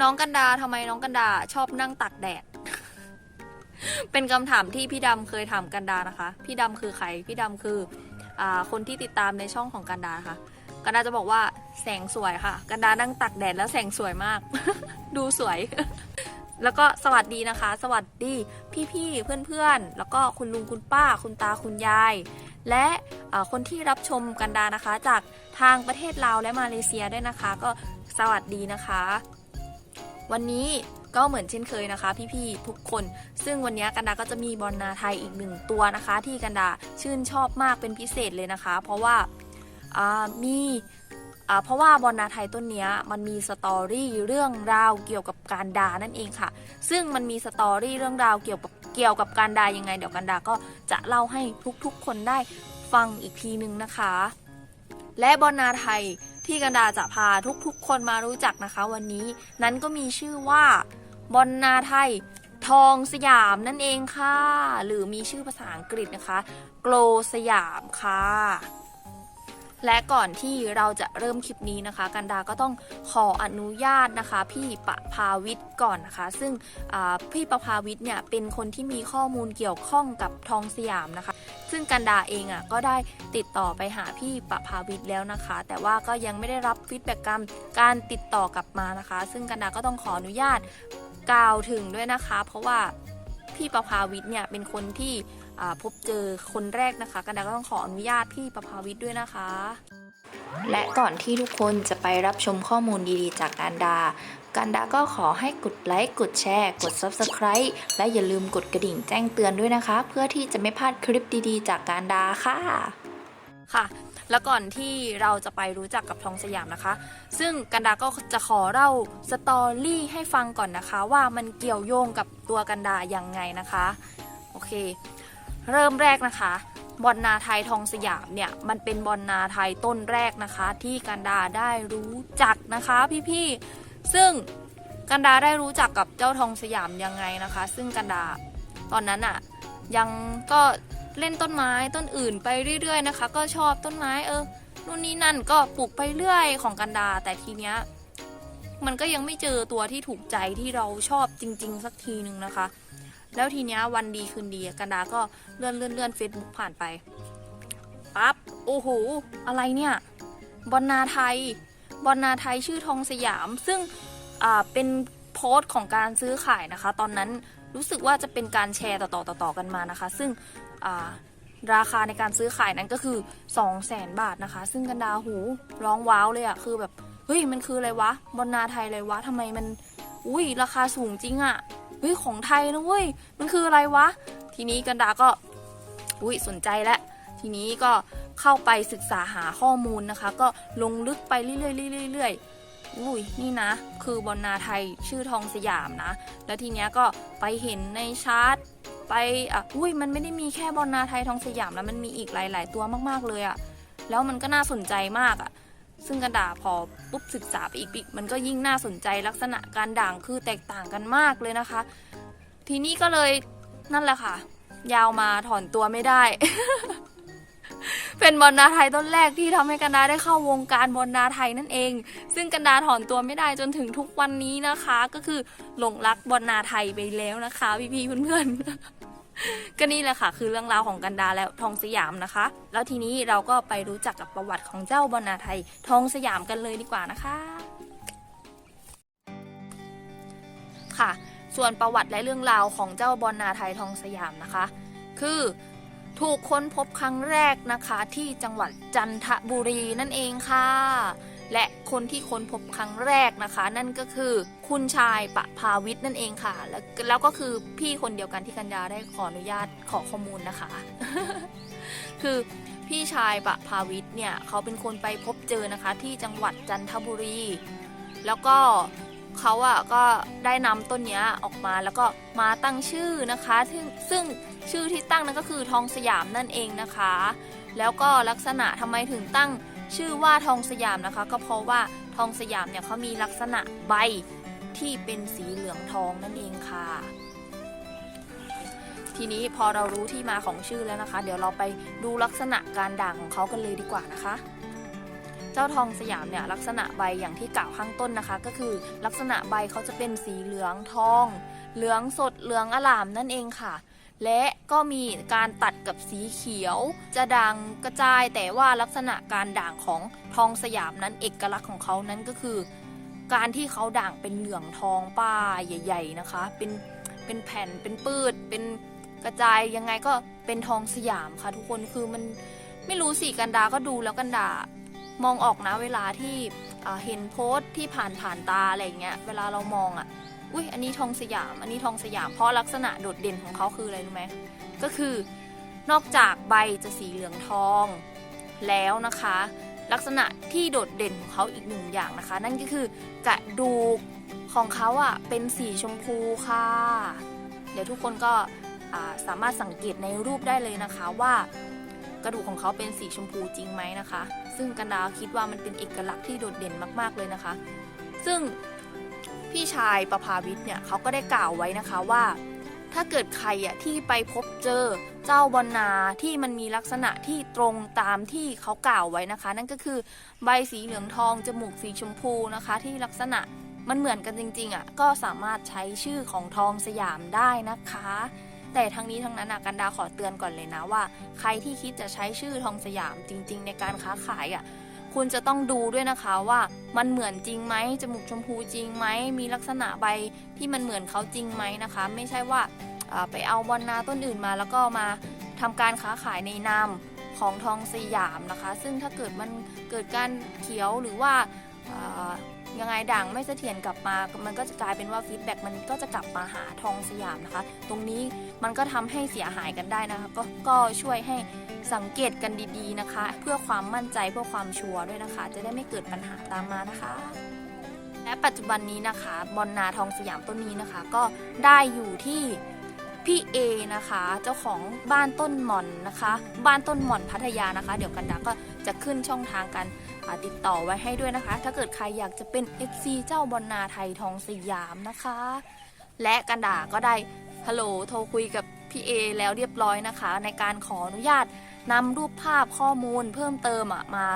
น้องกันดาทำไมน้องกันดาชอบนั่งตักแดด เป็นคำถามที่พี่ดำเคยถามกันดานะคะ พี่ดำคือใคร พี่ดำคืออคนที่ติดตามในช่องของกันดานะคะกันดาจะบอกว่าแสงสวยค่ะ กันดานั่งตักแดดแล้วแสงสวยมาก ดูสวย แล้วก็สวัสดีนะคะ สวัสดีพี่ๆเพื่อนๆ แล้วก็คุณลุงคุณป้า คุณตาคุณยาย และคนที่รับชมกันดานะคะ จากทางประเทศลาวและมาเลเซียด้วยนะคะ ก็สวัสดีนะคะ วันนี้ก็เหมือนเช่นเคยนะคะ พี่ๆทุกคน ซึ่งวันนี้กันดาก็จะมีบอลนาไทยอีกหนึ่งตัวนะคะ ที่กันดาชื่นชอบมากเป็นพิเศษเลยนะคะ เพราะว่ามีเพราะว่าบอลนาไทยต้นเนี้ยมันมีสตอรี่เรื่องราวเกี่ยวกับการดานั่นเองค่ะ ซึ่งมันมีสตอรี่เรื่องราวเกี่ยวกับเกี่ยวกับการดายังไง เดี๋ยวกันดาก็จะเล่าให้ทุกๆคนได้ฟังอีกทีนึงนะคะ และบอลนาไทย ที่กันดาจะพาทุกๆ คนมารู้จักนะคะวันนี้ นั้นก็มีชื่อว่าบอลนาไทยทองสยามนั่นเองค่ะ หรือมีชื่อภาษาอังกฤษนะคะ โกลสยามค่ะ และก่อนที่เราจะเริ่มคลิปนี้นะคะ กันดาก็ต้องขออนุญาตนะคะ พี่ประภาวิทย์ก่อนนะคะ ซึ่งพี่ประภาวิทย์เนี่ยเป็นคนที่มีข้อมูลเกี่ยวข้องกับทองสยามนะคะ ซึ่งกันดาเองอะก็ได้ติดต่อไปหาพี่ประภาวิทย์แล้วนะคะ แต่ว่าก็ยังไม่ได้รับฟีดแบ็กกรรมการติดต่อกลับมานะคะ ซึ่งกันดาก็ต้องขออนุญาตกล่าวถึงด้วยนะคะ เพราะว่าพี่ประภาวิทย์เนี่ยเป็นคนที่ พบเจอคนแรกนะคะ กันดาก็ต้องขออนุญาตพี่ประภาวิทย์ด้วยนะคะ และก่อนที่ทุกคนจะไปรับชมข้อมูลดีๆ จากการดาการดาก็ขอให้กดไลค์ กดแชร์ กด Subscribe และอย่าลืมกดกระดิ่งแจ้งเตือนด้วยนะคะ เพื่อที่จะไม่พลาดคลิปดีๆ จากการดาค่ะค่ะแล้วก่อนที่เราจะไปรู้จักกับทองสยามนะคะ ซึ่งกันดาก็จะขอเล่าสตอรี่ให้ฟังก่อนนะคะ ว่ามันเกี่ยวโยงกับตัวกันดายังไงนะคะ โอเค เริ่มแรกนะคะบอลนาไทยทองสยามเนี่ยมันเป็นบอลนาไทยต้นแรกนะคะ ที่กันดาได้รู้จักนะคะพี่ๆซึ่งกันดาได้รู้จักกับเจ้าทองสยามยังไงนะคะ ซึ่งกันดาตอนนั้นอะยังก็เล่นต้นไม้ต้นอื่นไปเรื่อยๆนะคะ ก็ชอบต้นไม้เออนู่นนี่นั่นก็ปลูกไปเรื่อยของกันดา แต่ทีเนี้ย มันก็ยังไม่เจอตัวที่ถูกใจที่เราชอบจริง ๆ สักทีหนึ่งนะคะ แล้วทีเนี้ยวันดีคืนดีกันดาก็เลื่อนเลื่อนเลื่อนเฟซบุ๊กผ่านไปปั๊บโอ้โหอะไรเนี่ยบอลนาไทยบอลนาไทยชื่อทองสยาม ซึ่งอ่าเป็นโพสต์ของการซื้อขายนะคะ ตอนนั้นรู้สึกว่าจะเป็นการแชร์ต่อๆต่อๆกันมานะคะ ซึ่งอ่าราคาในการซื้อขายนั้นก็คือ 2 0 0แสนบาทนะคะ ซึ่งกันดาหูร้องว้าวเลยอะคือแบบ เฮ้ยมันคืออะไรวะบอลนาไทยเลยวะทำไมมันอุ้ยราคาสูงจริงอะเฮ้ยของไทยนะเว้ยมันคืออะไรวะ ทีนี้กันดาก็อุ้ยสนใจแล้วทีนี้ก็เข้าไปศึกษาหาข้อมูลนะคะ ก็ลงลึกไปเรื่อยๆเรื่อยๆอุ้ยนี่นะ คือบอลนาไทยชื่อทองสยามนะ แล้วทีเนี้ยก็ไปเห็นในชาร์ตไปอะอุ้ยมันไม่ได้มีแค่บอลนาไทยทองสยามนะมันมีอีกหลาย ๆ ตัวมากๆเลยอะแล้วมันก็น่าสนใจมากอะ ซึ่งกันดาพอปุ๊บศึกษาไปอีกปีมันก็ยิ่งน่าสนใจลักษณะการด่างคือแตกต่างกันมากเลยนะคะ ทีนี้ก็เลยนั่นแหละค่ะ ยาวมาถอนตัวไม่ได้ เป็นบอลนาไทยต้นแรกที่ทำให้กันดาได้เข้าวงการบอลนาไทยนั่นเอง ซึ่งกันดาถอนตัวไม่ได้จนถึงทุกวันนี้นะคะ ก็คือหลงรักบอลนาไทยไปแล้วนะคะพี่ๆเพื่อนๆ ก็นี่แหละค่ะ คือเรื่องราวของกันดาและทองสยามนะคะ แล้วทีนี้เราก็ไปรู้จักกับประวัติของเจ้าบนาไทยทองสยามกันเลยดีกว่านะคะ ค่ะ ส่วนประวัติและเรื่องราวของเจ้าบอนาไทยทองสยามนะคะ คือถูกค้นพบครั้งแรกนะคะที่จังหวัดจันทบุรีนั่นเองค่ะ และคนที่ค้นพบครั้งแรกนะคะ นั่นก็คือคุณชายปะภาวิทนั่นเองค่ะ แล้วแล้วก็คือพี่คนเดียวกันที่กัญญาได้ขออนุญาตขอข้อมูลนะคะ คือพี่ชายปะภาวิทเนี่ยเขาเป็นคนไปพบเจอนะคะ ที่จังหวัดจันทบุรี แล้วก็เขาอะก็ได้นำต้นนี้ออกมาแล้วก็มาตั้งชื่อนะคะ ซึ่งซึ่งชื่อที่ตั้งนั้นก็คือทองสยามนั่นเองนะคะ แล้วก็ลักษณะทำไมถึงตั้ง ชื่อว่าทองสยามนะคะ ก็เพราะว่าทองสยามเนี่ยเขามีลักษณะใบที่เป็นสีเหลืองทองนั่นเองค่ะ ทีนี้พอเรารู้ที่มาของชื่อแล้วนะคะ เดี๋ยวเราไปดูลักษณะการด่างของเขากันเลยดีกว่านะคะ เจ้าทองสยามเนี่ยลักษณะใบอย่างที่กล่าวข้างต้นนะคะ ก็คือลักษณะใบเขาจะเป็นสีเหลืองทอง เหลืองสดเหลืองอลามนั่นเองค่ะ และก็มีการตัดกับสีเขียว จะด่างกระจายแต่ว่าลักษณะการด่างของทองสยามนั้นเอกลักษณ์ของเขานั้นก็คือ การที่เขาด่างเป็นเหลืองทองป้าใหญ่ ๆนะคะ เป็นเป็นแผ่นเป็นปืดเป็นกระจายยังไงก็เป็นทองสยามค่ะทุกคนคือมันไม่รู้สิกันดาก็ดูแล้วกันดา มองออกนะเวลาที่เห็นโพสต์ที่ผ่านผ่านตาอะไรอย่างเงี้ย เวลาเรามองอะ อุ้ยอันนี้ทองสยาม อันนี้ทองสยาม เพราะลักษณะโดดเด่นของเขาคืออะไรรู้ไหม ก็คือนอกจากใบจะสีเหลืองทองแล้วนะคะ ลักษณะที่โดดเด่นของเขาอีกหนึ่งอย่างนะคะ นั่นก็คือกระดูกของเขาอะเป็นสีชมพูค่ะ เดี๋ยวทุกคนก็สามารถสังเกตในรูปได้เลยนะคะว่า กระดูกของเขาเป็นสีชมพูจริงไหมนะคะ ซึ่งกันดาคิดว่ามันเป็นเอกลักษณ์ที่โดดเด่นมาก ๆเลยนะคะ ซึ่งพี่ชายประภาวิทย์เนี่ยเขาก็ได้กล่าวไว้นะคะว่า ถ้าเกิดใครอะที่ไปพบเจอเจ้าบอนนาที่มันมีลักษณะที่ตรงตามที่เขากล่าวไว้นะคะ นั่นก็คือใบสีเหลืองทองจมูกสีชมพูนะคะ ที่ลักษณะมันเหมือนกันจริงๆอะก็สามารถใช้ชื่อของทองสยามได้นะคะ แต่ทั้งนี้ทั้งนั้นอะกันดาขอเตือนก่อนเลยนะว่า ใครที่คิดจะใช้ชื่อทองสยามจริง ๆ ในการค้าขายอะคุณจะต้องดูด้วยนะคะว่ามันเหมือนจริงไหมจมูกชมพูจริงไหมมีลักษณะใบที่มันเหมือนเขาจริงไหมนะคะ ไม่ใช่ว่าไปเอาบอนนาต้นอื่นมา แล้วก็มาทำการค้าขายในนามของทองสยามนะคะ ซึ่งถ้าเกิดมันเกิดการเขียวหรือว่า ยังไงด่างไม่เสถียรกลับมา มันก็จะกลายเป็นว่าฟีดแบ็กมันก็จะกลับมาหาทองสยามนะคะ ตรงนี้มันก็ทำให้เสียหายกันได้นะคะก็ก็ช่วยให้สังเกตกันดีๆนะคะ เพื่อความมั่นใจเพื่อความชัวร์ด้วยนะคะ จะได้ไม่เกิดปัญหาตามมานะคะ และปัจจุบันนี้นะคะบอนนาทองสยามต้นนี้นะคะ ก็ได้อยู่ที่พี่เอนะคะ เจ้าของบ้านต้นหม่อนนะคะ บ้านต้นหม่อนพัทยานะคะ เดี๋ยวกันดาก็ จะขึ้นช่องทางการติดต่อไว้ให้ด้วยนะคะ ถ้าเกิดใครอยากจะเป็น FC เจ้าบอนนาไทยทองสยามนะคะ และกันดาก็ได้ฮัลโหลโทรคุยกับพี่เอแล้วเรียบร้อยนะคะ ในการขออนุญาตนำรูปภาพข้อมูลเพิ่มเติมมา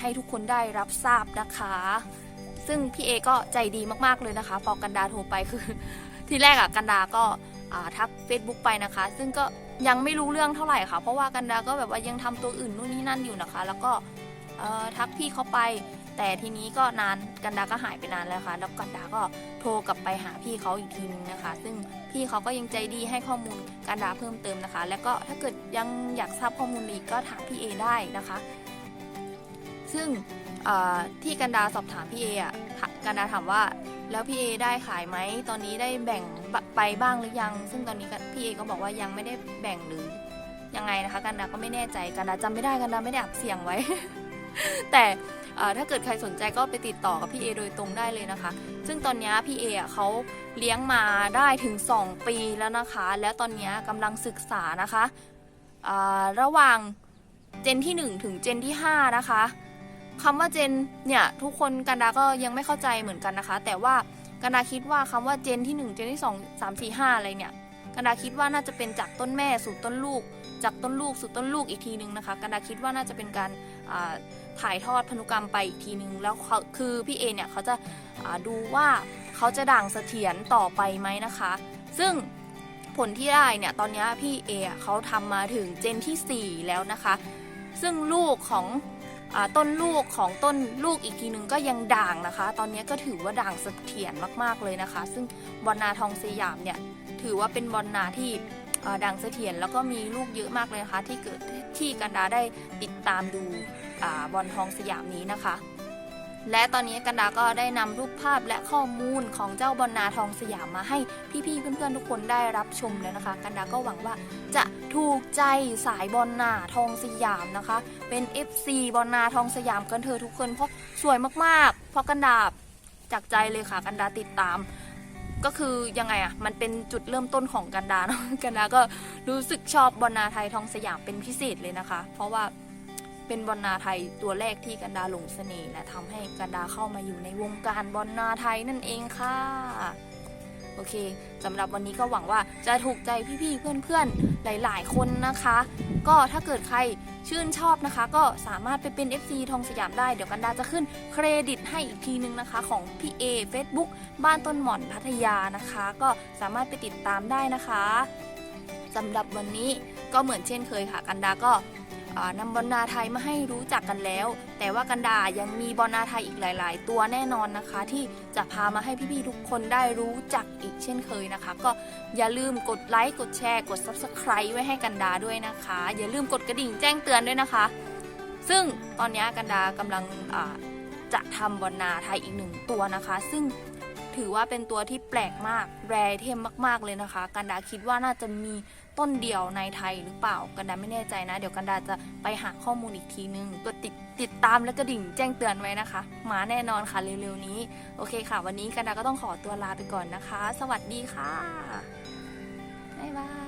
ให้ทุกคนได้รับทราบนะคะ ซึ่งพี่เอก็ใจดีมากๆเลยนะคะ พอกันดาโทรไปคือ ที่แรกอะกันดาก็ทัก Facebook ไปนะคะ ซึ่งก็ ยังไม่รู้เรื่องเท่าไหร่ค่ะ เพราะว่ากันดาก็แบบว่ายังทำตัวอื่นนู่นนี่นั่นอยู่นะคะ แล้วก็ทักพี่เขาไป แต่ทีนี้ก็นานกันดาก็หายไปนานแล้วค่ะ แล้วกันดาก็โทรกลับไปหาพี่เขาอีกทีนึงนะคะ ซึ่งพี่เขาก็ยังใจดีให้ข้อมูลกันดาเพิ่มเติมนะคะ แล้วก็ถ้าเกิดยังอยากทราบข้อมูลอีกก็ถามพี่เอได้นะคะ ซึ่งที่กันดาสอบถามพี่เออะกันดาถามว่า แล้วพี่เอได้ขายไหม ตอนนี้ได้แบ่งไปบ้างหรือยัง ซึ่งตอนนี้พี่เอก็บอกว่ายังไม่ได้แบ่งหรือยังไงนะคะ กันดาก็ไม่แน่ใจ กันดาจำไม่ได้ กันดาไม่ได้อัดเสียงไว้ แต่ถ้าเกิดใครสนใจก็ไปติดต่อกับพี่เอโดยตรงได้เลยนะคะ ซึ่งตอนนี้พี่เอเขาเลี้ยงมาได้ถึง 2 ปีแล้วนะคะ แล้วตอนนี้กำลังศึกษานะคะ ระหว่างเจนที่ 1 ถึงเจนที่ 5 นะคะ คำว่าเจนเนี่ยทุกคนกันดาก็ยังไม่เข้าใจเหมือนกันนะคะ แต่ว่ากันดาคิดว่าคำว่าเจนที่ 1 เจนที่ 2 3 4 5 อะไรเนี่ยกันดาคิดว่าน่าจะเป็นจากต้นแม่สู่ต้นลูก จากต้นลูกสู่ต้นลูกอีกทีนึงนะคะกันดาคิดว่าน่าจะเป็นการถ่ายทอดพันธุกรรมไปอีกทีนึงแล้วเขาคือพี่เอเนี่ยเขาจะาดูว่าเขาจะด่างเสถียรต่อไปไหมนะคะ ซึ่งผลที่ได้เนี่ยตอนนี้พี่เอเขาทำมาถึงเจนที่ 4 แล้วนะคะ ซึ่งลูกของ ต้นลูกของต้นลูกอีกทีนึงก็ยังด่างนะคะ ตอนนี้ก็ถือว่าด่างเสถียรมากๆเลยนะคะ ซึ่งบอนนาทองสยามเนี่ยถือว่าเป็นบอนนาที่ด่างเสถียรแล้วก็มีลูกเยอะมากเลยนะคะ ที่เกิดที่กันดาได้ติดตามดูอบอลทองสยามนี้นะคะ และตอนนี้กันดาก็ได้นำรูปภาพและข้อมูลของเจ้าบอลนาทองสยามมาให้พี่ๆเพื่อนๆทุกคนได้รับชมแล้วนะคะ กันดาก็หวังว่าจะถูกใจสายบอลนาทองสยามนะคะ เป็น FC บอลนาทองสยามกันเธอทุกคนเพราะสวยมากๆ เพราะกันดาจากใจเลยค่ะกันดาติดตาม ก็คือยังไงอะมันเป็นจุดเริ่มต้นของกันดาเนาะกันดาก็รู้สึกชอบบอลนาไทยทองสยามเป็นพิเศษเลยนะคะ เพราะว่า เป็นบอลนาไทยตัวแรกที่กันดาหลงเสน่ห์และทำให้กันดาเข้ามาอยู่ในวงการบอลนาไทยนั่นเองค่ะ โอเคสำหรับวันนี้ก็หวังว่าจะถูกใจพี่ๆเพื่อนๆหลายๆ คนนะคะ ก็ถ้าเกิดใครชื่นชอบนะคะ ก็สามารถไปเป็น FC ทองสยามได้ เดี๋ยวกันดาจะขึ้นเครดิตให้อีกทีนึงนะคะ ของพี่เอ Facebook บ้านต้นหม่อนพัทยานะคะ ก็สามารถไปติดตามได้นะคะสำหรับวันนี้ก็เหมือนเช่นเคยค่ะ กันดาก็ นำบอลนาไทยมาให้รู้จักกันแล้ว แต่ว่ากันดายังมีบอลนาไทยอีกหลาย ๆ ตัวแน่นอนนะคะ ที่จะพามาให้พี่ๆทุกคนได้รู้จักอีกเช่นเคยนะคะ ก็อย่าลืมกดไลค์กดแชร์กด Subscribe ไว้ให้กันดาด้วยนะคะ อย่าลืมกดกระดิ่งแจ้งเตือนด้วยนะคะ ซึ่งตอนนี้กันดากำลังจะทำบอลนาไทยอีกหนึ่งตัวนะคะ ซึ่งถือว่าเป็นตัวที่แปลกมากแรเทมมาก ๆ เลยนะคะ กันดาคิดว่าน่าจะมี ต้นเดียวในไทยหรือเปล่ากันดาไม่แน่ใจนะ เดี๋ยวกันดาจะไปหาข้อมูลอีกทีนึงกดติดติดตามและกระดิ่งแจ้งเตือนไว้นะคะ มาแน่นอนค่ะเร็วๆนี้ โอเคค่ะ วันนี้กันดาก็ต้องขอตัวลาไปก่อนนะคะ สวัสดีค่ะบ๊ายบาย